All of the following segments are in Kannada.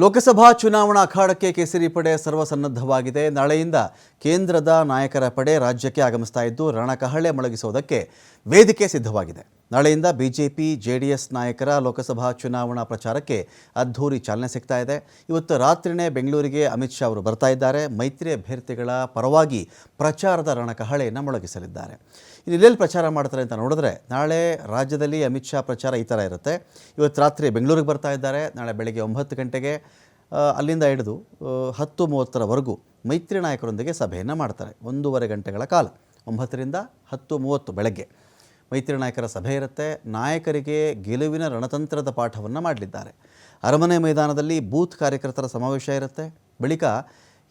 ಲೋಕಸಭಾ ಚುನಾವಣಾ ಅಖಾಡಕ್ಕೆ ಕೇಸರಿ ಪಡೆ ಸರ್ವಸನ್ನದ್ಧವಾಗಿದೆ. ನಾಳೆಯಿಂದ ಕೇಂದ್ರದ ನಾಯಕರ ಪಡೆ ರಾಜ್ಯಕ್ಕೆ ಆಗಮಿಸ್ತಾ ಇದ್ದು, ರಣಕಹಳೆ ಮೊಳಗಿಸುವುದಕ್ಕೆ ವೇದಿಕೆ ಸಿದ್ಧವಾಗಿದೆ. ನಾಳೆಯಿಂದ ಬಿಜೆಪಿ, ಜೆಡಿಎಸ್ ನಾಯಕರ ಲೋಕಸಭಾ ಚುನಾವಣಾ ಪ್ರಚಾರಕ್ಕೆ ಅದ್ಧೂರಿ ಚಾಲನೆ ಸಿಗ್ತಾ ಇದೆ. ಇವತ್ತು ರಾತ್ರಿನೇ ಬೆಂಗಳೂರಿಗೆ ಅಮಿತ್ ಶಾ ಅವರು ಬರ್ತಾ ಇದ್ದಾರೆ. ಮೈತ್ರಿ ಅಭ್ಯರ್ಥಿಗಳ ಪರವಾಗಿ ಪ್ರಚಾರದ ರಣಕಹಳೆಯನ್ನು ಮೊಳಗಿಸಲಿದ್ದಾರೆ. ಇನ್ನು ಎಲ್ಲೆಲ್ಲಿ ಪ್ರಚಾರ ಮಾಡ್ತಾರೆ ಅಂತ ನೋಡಿದ್ರೆ ನಾಳೆ ರಾಜ್ಯದಲ್ಲಿ ಅಮಿತ್ ಶಾ ಪ್ರಚಾರ ಈ ಥರ ಇರುತ್ತೆ. ಇವತ್ತು ರಾತ್ರಿ ಬೆಂಗಳೂರಿಗೆ ಬರ್ತಾ ಇದ್ದಾರೆ. ನಾಳೆ ಬೆಳಗ್ಗೆ ಒಂಬತ್ತು ಗಂಟೆಗೆ ಅಲ್ಲಿಂದ ಹಿಡಿದು ಹತ್ತು ಮೂವತ್ತರವರೆಗೂ ಮೈತ್ರಿ ನಾಯಕರೊಂದಿಗೆ ಸಭೆಯನ್ನು ಮಾಡ್ತಾರೆ. ಒಂದೂವರೆ ಗಂಟೆಗಳ ಕಾಲ, ಒಂಬತ್ತರಿಂದ ಹತ್ತು ಮೂವತ್ತು ಬೆಳಗ್ಗೆ. ಮೈತ್ರಿ ನಾಯಕರ ಸಭೆ ಇರುತ್ತೆ. ನಾಯಕರಿಗೆ ಗೆಲುವಿನ ರಣತಂತ್ರದ ಪಾಠವನ್ನು ಮಾಡಲಿದ್ದಾರೆ. ಅರಮನೆ ಮೈದಾನದಲ್ಲಿ ಬೂತ್ ಕಾರ್ಯಕರ್ತರ ಸಮಾವೇಶ ಇರುತ್ತೆ. ಬಳಿಕ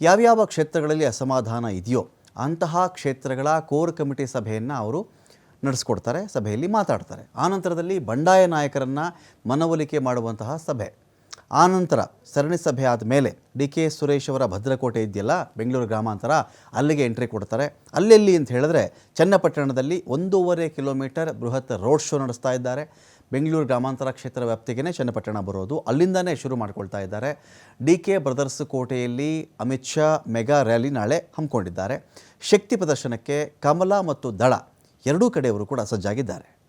ಯಾವ್ಯಾವ ಕ್ಷೇತ್ರಗಳಲ್ಲಿ ಅಸಮಾಧಾನ ಇದೆಯೋ ಅಂತಹ ಕ್ಷೇತ್ರಗಳ ಕೋರ್ ಕಮಿಟಿ ಸಭೆಯನ್ನು ಅವರು ನಡೆಸ್ಕೊಡ್ತಾರೆ, ಸಭೆಯಲ್ಲಿ ಮಾತಾಡ್ತಾರೆ. ಆನಂತರದಲ್ಲಿ ಬಂಡಾಯ ನಾಯಕರನ್ನು ಮನವೊಲಿಕೆ ಮಾಡುವಂತಹ ಸಭೆ. ಆನಂತರ ಸರಣಿ ಸಭೆ ಆದ ಮೇಲೆ ಡಿ ಕೆ ಸುರೇಶ್ ಅವರ ಭದ್ರಕೋಟೆ ಇದೆಯಲ್ಲ, ಬೆಂಗಳೂರು ಗ್ರಾಮಾಂತರ, ಅಲ್ಲಿಗೆ ಎಂಟ್ರಿ ಕೊಡ್ತಾರೆ. ಅಲ್ಲೆಲ್ಲಿ ಅಂತ ಹೇಳಿದ್ರೆ ಚನ್ನಪಟ್ಟಣದಲ್ಲಿ ಒಂದೂವರೆ ಕಿಲೋಮೀಟರ್ ಬೃಹತ್ ರೋಡ್ ಶೋ ನಡೆಸ್ತಾ ಇದ್ದಾರೆ. ಬೆಂಗಳೂರು ಗ್ರಾಮಾಂತರ ಕ್ಷೇತ್ರ ವ್ಯಾಪ್ತಿಗೆ ಚನ್ನಪಟ್ಟಣ ಬರೋದು. ಅಲ್ಲಿಂದನೇ ಶುರು ಮಾಡ್ಕೊಳ್ತಾ ಇದ್ದಾರೆ. ಡಿ ಕೆ ಬ್ರದರ್ಸ್ ಕೋಟೆಯಲ್ಲಿ ಅಮಿತ್ ಶಾ ಮೆಗಾ ರ್ಯಾಲಿ ನಾಳೆ ಹಮ್ಮಿಕೊಂಡಿದ್ದಾರೆ. ಶಕ್ತಿ ಪ್ರದರ್ಶನಕ್ಕೆ ಕಮಲ ಮತ್ತು ದಳ ಎರಡೂ ಕಡೆಯವರು ಕೂಡ ಸಜ್ಜಾಗಿದ್ದಾರೆ.